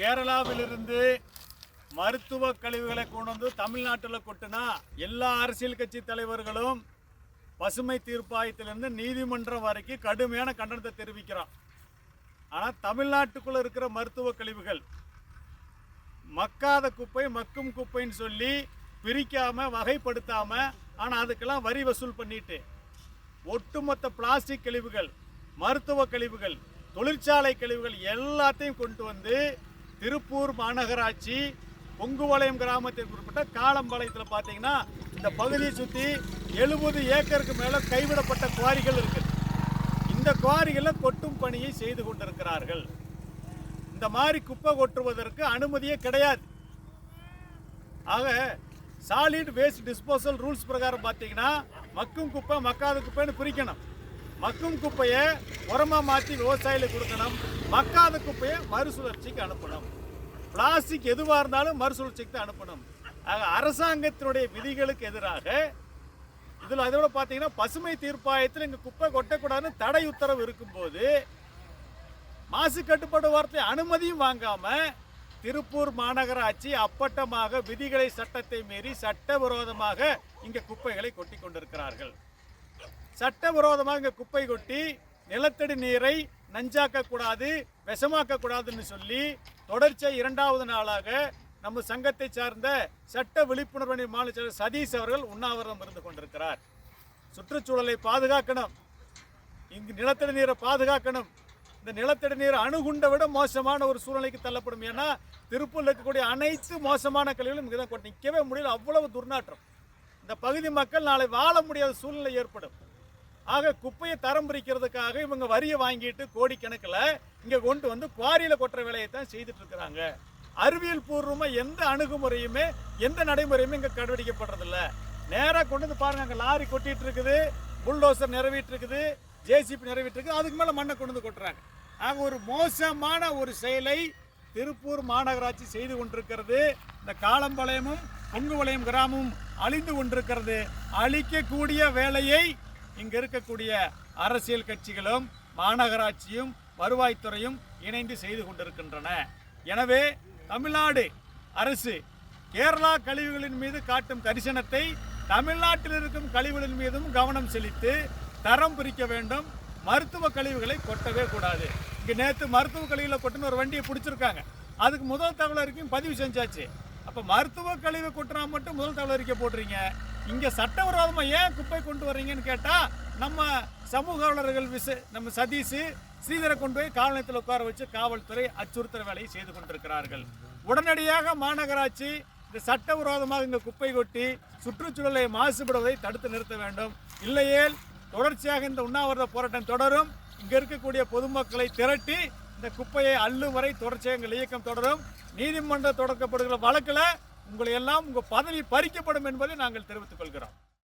கேரளாவிலிருந்து மருத்துவ கழிவுகளை கொண்டு வந்து தமிழ்நாட்டில் கொட்டினா எல்லா அரசியல் கட்சி தலைவர்களும் பசுமை தீர்ப்பாயத்திலிருந்து நீதிமன்றம் வரைக்கும் கடுமையான கண்டனத்தை தெரிவிக்கிறோம் ஆனால் தமிழ்நாட்டுக்குள்ளே இருக்கிற மருத்துவ கழிவுகள் மக்காத குப்பை மக்கும் குப்பைன்னு சொல்லி பிரிக்காமல் வகைப்படுத்தாமல் ஆனால் அதுக்கெல்லாம் வரி வசூல் பண்ணிட்டு ஒட்டுமொத்த பிளாஸ்டிக் கழிவுகள் மருத்துவ கழிவுகள் தொழிற்சாலை கழிவுகள் எல்லாத்தையும் கொண்டு வந்து திருப்பூர் மாநகராட்சி பொங்குவளையம் கிராமத்திற்கு உட்பட்ட காலம்பாளையத்தில் பார்த்தீங்கன்னா இந்த பகுதியை சுற்றி எழுபது ஏக்கருக்கு மேலே கைவிடப்பட்ட குவாரிகள் இருக்கு இந்த குவாரிகளில் கொட்டும் பணியை செய்து கொண்டிருக்கிறார்கள். இந்த மாதிரி குப்பை கொட்டுவதற்கு அனுமதியே கிடையாது. ஆக சாலிட் வேஸ்ட் டிஸ்போசல் ரூல்ஸ் பிரகாரம் பார்த்தீங்கன்னா மக்கும் குப்பை மக்காத குப்பைன்னு பிரிக்கணும் மக்கும் குப்பையை உரமாக மாற்றி விவசாயிகளுக்கு கொடுக்கணும். மக்காத குப்பையை மறுசுழற்சிக்கு அனுப்பணும். பிளாஸ்டிக் எதுவாக இருந்தாலும் மறுசுழற்சிக்கு தான் அனுப்பணும். ஆக அரசாங்கத்தினுடைய விதிகளுக்கு எதிராக இதில் அதோட பார்த்தீங்கன்னா பசுமை தீர்ப்பாயத்தில் இங்கே குப்பை கொட்டக்கூடாதுன்னு தடை உத்தரவு இருக்கும்போது மாசு கட்டுப்பாடு வாரத்தை அனுமதியும் வாங்காம திருப்பூர் மாநகராட்சி அப்பட்டமாக விதிகளை சட்டத்தை மீறி சட்டவிரோதமாக இங்கே குப்பைகளை கொட்டி கொண்டிருக்கிறார்கள். சட்டவிரோதமாக குப்பை கொட்டி நிலத்தடி நீரை நஞ்சாக்க கூடாது விஷமாக்க கூடாதுன்னு சொல்லி தொடர்ச்சியாக இரண்டாவது நாளாக நம்ம சங்கத்தை சார்ந்த சட்ட விழிப்புணர்வு மாநில செயலர் சதீஷ் அவர்கள் உண்ணாவிரதம் இருந்து கொண்டிருக்கிறார். சுற்றுச்சூழலை பாதுகாக்கணும். இங்கு நிலத்தடி நீரை பாதுகாக்கணும். இந்த நிலத்தடி நீர் அணுகுண்டை விட மோசமான ஒரு சூழ்நிலைக்கு தள்ளப்படும். ஏன்னா திருப்பூரில் இருக்கக்கூடிய அனைத்து மோசமான கழிவுகளும் இங்கே தான் கொண்டு நிற்கவே முடியல. அவ்வளவு துர்நாற்றம். இந்த பகுதி மக்கள் நாளை வாழ முடியாத சூழ்நிலை ஏற்படும். ஆக குப்பையை தரம் பிரிக்கிறதுக்காக இவங்க வரியை வாங்கிட்டு கோடிக்கணக்கில் இங்கே கொண்டு வந்து குவாரியில் கொட்டுற வேலையை தான் செய்துட்டு இருக்கிறாங்க. அறிவியல் பூர்வமாக எந்த அணுகுமுறையுமே எந்த நடைமுறையுமே இங்கே கடைபிடிக்கப்படுறதில்ல. நேராக கொண்டு வந்து பாருங்கள் அங்கே லாரி கொட்டிட்டு இருக்குது புல்டோசர் நிறவிட்டு இருக்குது ஜேசிபி நிறவிட்டு இருக்குது அதுக்கு மேலே மண்ணை கொண்டு வந்து கொட்டுறாங்க. ஆக ஒரு மோசமான ஒரு செயலை திருப்பூர் மாநகராட்சி செய்து கொண்டிருக்கிறது. இந்த காலம்பாளையமும் பொங்குவளையம் கிராமமும் அழிந்து கொண்டிருக்கிறது. அழிக்கக்கூடிய வேலையை இங்கு இருக்கக்கூடிய அரசியல் கட்சிகளும் மாநகராட்சியும் வருவாய்த்துறையும் இணைந்து செய்து கொண்டிருக்கின்றன. எனவே தமிழ்நாடு அரசு கேரளா கழிவுகளின் மீது காட்டும் கரிசனத்தை தமிழ்நாட்டில் இருக்கும் கழிவுகளின் மீதும் கவனம் செலுத்தி தரம் பிரிக்க வேண்டும். மருத்துவ கழிவுகளை கொட்டவே கூடாது. இங்கே நேற்று மருத்துவ கழிவுகளை கொட்டுன்னு ஒரு வண்டியை பிடிச்சிருக்காங்க. அதுக்கு முதல் தகவல் அறிக்கையும் பதிவு செஞ்சாச்சு. அப்போ மருத்துவ கழிவு கொட்டுனா மட்டும் முதல் தகவல் அறிக்கை போடுறீங்க. இங்க சட்டவிரோதமா ஏன் குப்பை கொண்டு வர்றீங்கன்னு கேட்டா நம்ம சமூக ஆர்வலர்கள் விச நம்ம சதீஷ் ஸ்ரீதரை கொண்டு போய் காவலத்தில் உட்கார வச்சு காவல்துறை அச்சுறுத்தல் வேலையை செய்து கொண்டிருக்கிறார்கள். உடனடியாக மாநகராட்சி இந்த சட்டவிரோதமாக இங்கே குப்பை கொட்டி சுற்றுச்சூழலை மாசுபடுவதை தடுத்து நிறுத்த வேண்டும். இல்லையேல் தொடர்ச்சியாக இந்த உண்ணாவிரத போராட்டம் தொடரும். இங்கே இருக்கக்கூடிய பொதுமக்களை திரட்டி இந்த குப்பையை அள்ளும் வரை தொடர்ச்சியாக எங்கள் இயக்கம் தொடரும். நீதிமன்றம் தொடக்கப்படுகிற வழக்கில் உங்களை எல்லாம் உங்கள் பதவி பறிக்கப்படும் என்பதை நாங்கள் தெரிவித்துக் கொள்கிறோம்.